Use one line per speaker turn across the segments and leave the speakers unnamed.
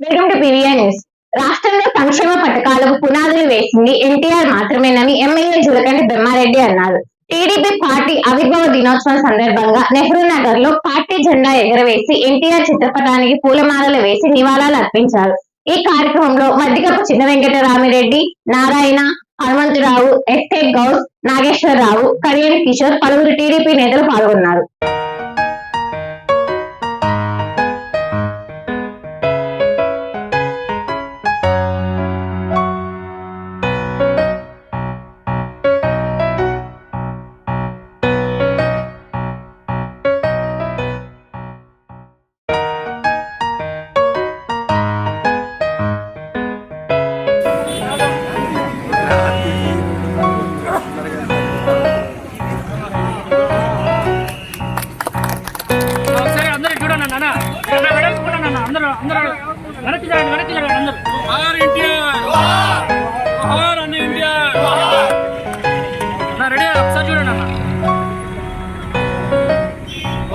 Welcome to PVR news రాష్ట్రంలో సంక్షేమ పథకాలకు పునాదులు వేసింది ఎన్టీఆర్ మాత్రమేనని ఎమ్మెల్యే జులకండి బ్రహ్మారెడ్డి అన్నారు. టీడీపీ పార్టీ ఆవిర్భావ దినోత్సవం సందర్భంగా నెహ్రూ నగర్లో పార్టీ జెండా ఎగరవేసి ఎన్టీఆర్ చిత్రపటానికి పూలమాలలు వేసి నివాళులు అర్పించారు. ఈ కార్యక్రమంలో మద్దికపు చిన్న వెంకటరామిరెడ్డి నారాయణ హనుమంతరావు ఎస్కే గౌస్ నాగేశ్వరరావు కళ్యాణ్ కిషోర్ పలువురు టీడీపీ నేతలు పాల్గొన్నారు.
అందరూ అందరూ వెనక్కి జరగండి వెనక్కి జరగండి అందరూ.
ఆర్ ఎన్టీఆర్ ఆర్ అన్న ఎన్టీఆర్
అన్న రెడీ ఒకసారి చూడండి అన్న.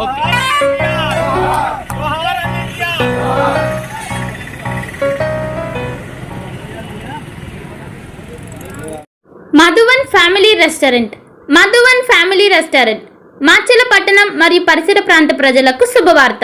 Okay.
Madhuvan family restaurant. Madhuvan family restaurant. Macherla పట్టణం మరియు పరిసర ప్రాంత ప్రజలకు శుభవార్త.